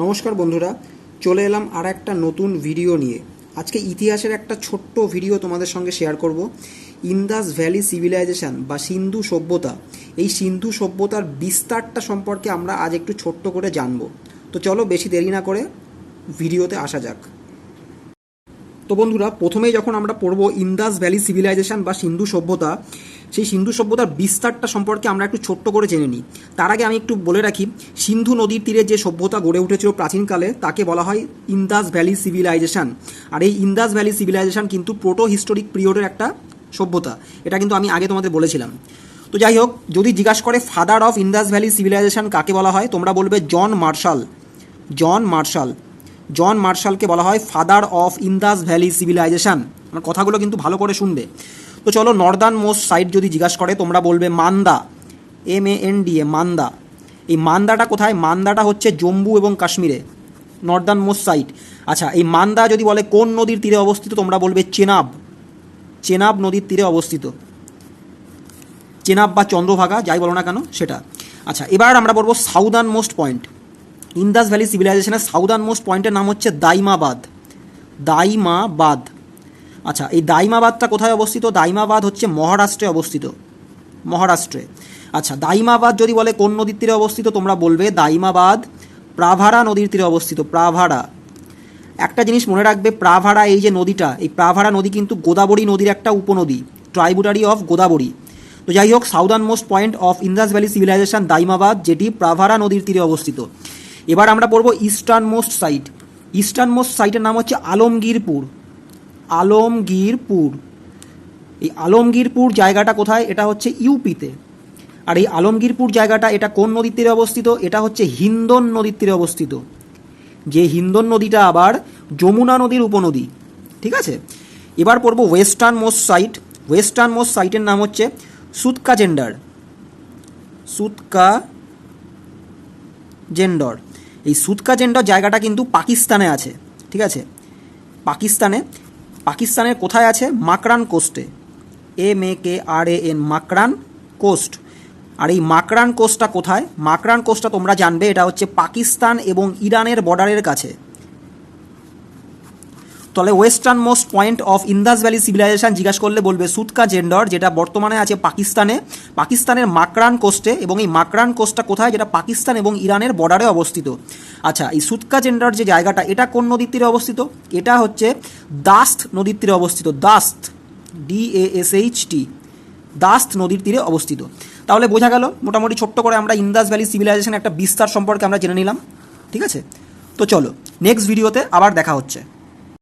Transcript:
নমস্কার বন্ধুরা, চলে এলাম আর একটা নতুন ভিডিও নিয়ে। আজকে ইতিহাসের একটা ছোট্ট ভিডিও তোমাদের সঙ্গে শেয়ার করব। ইন্দাস ভ্যালি সিভিলাইজেশন বা সিন্ধু সভ্যতা, এই সিন্ধু সভ্যতার বিস্তারটা সম্পর্কে আমরা আজ একটু ছোট্ট করে জানব। তো চলো বেশি দেরি না করে ভিডিওতে আসা যাক। তো বন্ধুরা, প্রথমেই যখন আমরা পড়ব ইন্দাস ভ্যালি সিভিলাইজেশন বা সিন্ধু সভ্যতা সেই সিন্ধু সভ্যতার বিস্তারটা সম্পর্কে আমরা একটু ছোট্ট করে জেনে নিই। তার আগে আমি একটু বলে রাখি, সিন্ধু নদীর তীরে যে সভ্যতা গড়ে উঠেছিল প্রাচীনকালে, তাকে বলা হয় ইন্দাস ভ্যালি সিভিলাইজেশন। আর এই ইন্দাস ভ্যালি সিভিলাইজেশন কিন্তু প্রোটো হিস্টোরিক পিরিয়ডের একটা সভ্যতা। এটা কিন্তু আমি আগে তোমাদের বলেছিলাম। তো যাই হোক, যদি জিজ্ঞাসা করে father of Indus Valley Civilisation কাকে বলা হয়, তোমরা বলবে জন মার্শাল। John Marshall. জন মার্শালকে বলা হয় father of Indus Valley Civilisation. আমার কথাগুলো কিন্তু ভালো করে শুনবে। তো চলো নর্দার্ন মোস্ট সাইট যদি জিজ্ঞাসা করে, তোমরা বলবে Manda M A N D A Manda. এই মান্দাটা কোথায়? মান্দাটা হচ্ছে জম্মু এবং কাশ্মীরে নর্দার্ন মোস্ট সাইট আচ্ছা এই মান্দা যদি বলে কোন নদীর তীরে অবস্থিত, তোমরা বলবে চেনাব। চেনাব নদীর তীরে অবস্থিত। চেনাব বা চন্দ্রভাগা, যাই বলো না কেন, সেটা। আচ্ছা এবার আমরা বলব southernmost point Indas valley সিভিলাইজেশনের সাউদার্ন মোস্ট পয়েন্টের নাম হচ্ছে দাইমাবাদ। দাইমাবাদ। আচ্ছা এই দাইমাবাদটা কোথায় অবস্থিত? দাইমাবাদ হচ্ছে মহারাষ্ট্রে অবস্থিত। মহারাষ্ট্রে। আচ্ছা দাইমাবাদ যদি বলে কোন নদীর তীরে অবস্থিত, তোমরা বলবে দাইমাবাদ প্রাভারা নদীর তীরে অবস্থিত, প্রাভারা। একটা জিনিস মনে রাখবে, প্রাভারা এই যে নদীটা, এই প্রাভারা নদী কিন্তু গোদাবরী নদীর একটা উপনদী, ট্রাইবুটারি অফ গোদাবরী। তো যাই হোক southernmost point of Indus Valley Civilisation Daimabad, যেটি প্রাভারা নদীর তীরে অবস্থিত। এবার আমরা পড়ব easternmost site easternmost সাইটের নাম হচ্ছে আলমগীরপুর। আলমগীরপুর। এই আলমগীরপুর জায়গাটা কোথায়? এটা হচ্ছে ইউপিতে। আর এই আলমগীরপুর জায়গাটা, এটা কোন নদীর তীরে অবস্থিত? এটা হচ্ছে হিন্দন নদীর তীরে অবস্থিত। যে হিন্দন নদীটা আবার যমুনা নদীর উপনদী, ঠিক আছে? এবার পড়ব westernmost site. Westernmost সাইটের নাম হচ্ছে সুতকা জেন্ডার সুতকা জেন্ডর এই সুতকা জেন্ডর জায়গাটা কিন্তু পাকিস্তানে আছে, ঠিক আছে? পাকিস্তানে পাকিস্তানের কোথায় আছে? Makran কোস্টে। M A K R A N, Makran coast. আর এই মাকরান কোস্টটা কোথায়? মাকরান কোস্টটা তোমরা জানবে, এটা হচ্ছে পাকিস্তান এবং ইরানের বর্ডারের কাছে। তাহলে westernmost point of Indus Valley Civilisation জিজ্ঞাসা করলে বলবে সুতকা জেন্ডর, যেটা বর্তমানে আছে পাকিস্তানে, পাকিস্তানের মাকরান কোস্টে এবং এই মাকরান কোস্টটা কোথায়? যেটা পাকিস্তান এবং ইরানের বর্ডারে অবস্থিত। আচ্ছা এই সুতকা জেন্ডর যে জায়গাটা, এটা কোন নদীর তীরে অবস্থিত? এটা হচ্ছে দাস্ত নদীর তীরে অবস্থিত। Dasht D A S H T Dasht নদীর তীরে অবস্থিত। তাহলে বোঝা গেল, মোটামুটি ছোট্ট করে আমরা ইন্দাস ভ্যালি সিভিলাইজেশন একটা বিস্তার সম্পর্কে আমরা জেনে নিলাম। ঠিক আছে? তো চলো নেক্সট ভিডিওতে আবার দেখা হচ্ছে।